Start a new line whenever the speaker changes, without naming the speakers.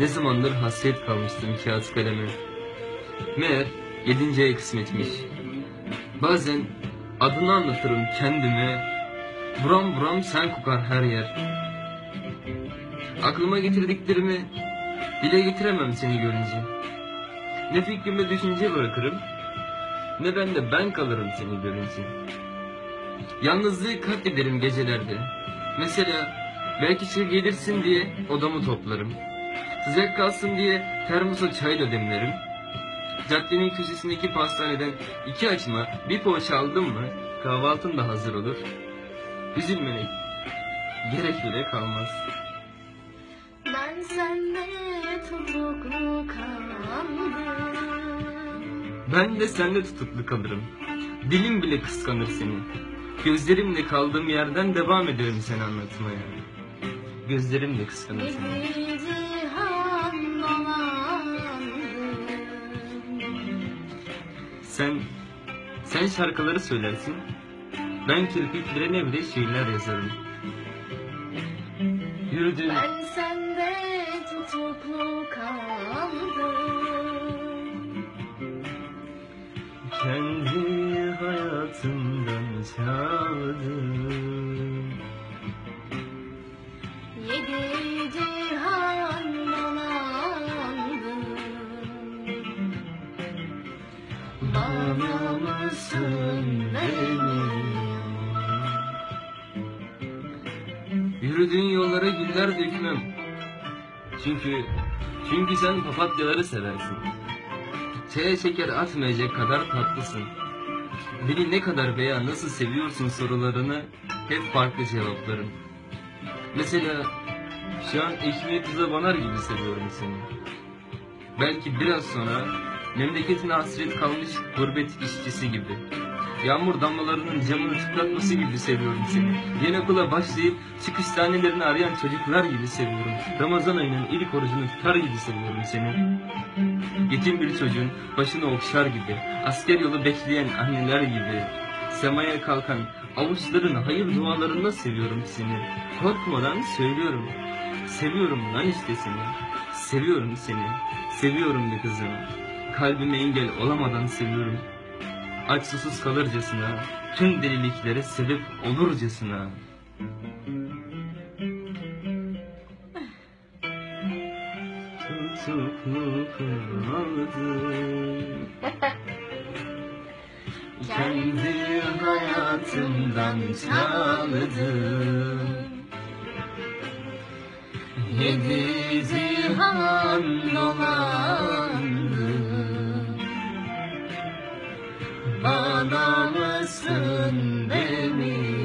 Ne zamandır hasret kalmıştım kağıt kaleme. Meğer yedinci ay kısmetmiş. Bazen adını anlatırım kendime. Buram buram sen kokar her yer. Aklıma getirdiklerimi dile getiremem seni görünce. Ne fikrime düşünce bırakırım, ne ben de ben kalırım seni görünce. Yalnızlığı katlederim gecelerde. Mesela belki çık gelirsin diye odamı toplarım. Sıcak kalsın diye termosa çay da demlerim. Caddenin köşesindeki pastaneden iki açma bir poğaça aldım mı kahvaltın da hazır olur. Üzülmene gerek bile kalmaz.
Ben sende tutuklu kaldım
Ben de sende tutuklu kalırım. Dilim bile kıskanır seni. Gözlerimle kaldığım yerden devam ederim seni anlatmaya. Gözlerim de kıskanır seni. Sen, sen şarkıları söylersin. Ben kirpiklerine bile şiirler yazarım. Yürüdüğün,
Ben sende tutuklu kaldım
kendi hayatımdan çaldım. Mısın benim? Yürüdüğün yollara güller dökmem. Çünkü çünkü sen papatyaları seversin. Çaya şeker atmayacak kadar tatlısın. Beni ne kadar veya nasıl seviyorsun sorularını hep farklı cevaplarım. Mesela şu an ekmeği tuza banar gibi seviyorum seni. Belki biraz sonra memleketine hasret kalmış gurbet işçisi gibi. Yağmur damlalarının camını tıklatması gibi seviyorum seni. Yeni okula başlayıp çıkış sahnelerini arayan çocuklar gibi seviyorum. Ramazan ayının ilk orucunu tutar gibi seviyorum seni. Yetim bir çocuğun başını okşar gibi. Asker yolu bekleyen anneler gibi. Semaya kalkan avuçların hayır dualarında seviyorum seni. Korkmadan söylüyorum. Seviyorum lan işte seni. Seviyorum seni. Seviyorum be kızım. Kalbime engel olamadan seviyorum. Aç susuz kalırcasına, tüm deliliklere sebep olurcasına. Tutuklu kaldım. Kendi hayatımdan çaldım. Yedi cihan dolandım ağlamasın beni